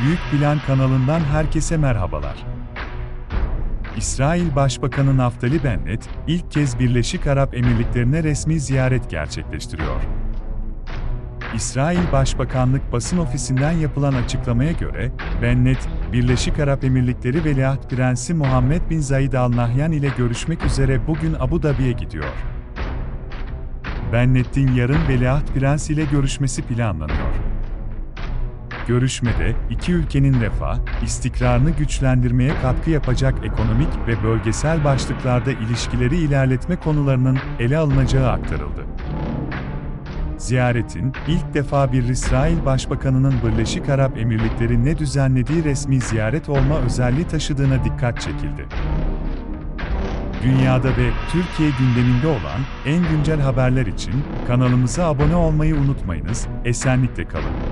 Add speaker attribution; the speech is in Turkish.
Speaker 1: Büyük Plan kanalından herkese merhabalar. İsrail Başbakanı Naftali Bennett, ilk kez Birleşik Arap Emirlikleri'ne resmi ziyaret gerçekleştiriyor. İsrail Başbakanlık basın ofisinden yapılan açıklamaya göre, Bennett, Birleşik Arap Emirlikleri Veliaht Prensi Muhammed Bin Zayed Al Nahyan ile görüşmek üzere bugün Abu Dhabi'ye gidiyor. Bennett'in yarın Veliaht Prens ile görüşmesi planlanıyor. Görüşmede, iki ülkenin refah, istikrarını güçlendirmeye katkı yapacak ekonomik ve bölgesel başlıklarda ilişkileri ilerletme konularının ele alınacağı aktarıldı. Ziyaretin, ilk defa bir İsrail Başbakanı'nın Birleşik Arap Emirlikleri'ne düzenlediği resmi ziyaret olma özelliği taşıdığına dikkat çekildi. Dünyada ve Türkiye gündeminde olan en güncel haberler için kanalımıza abone olmayı unutmayınız, esenlikle kalın.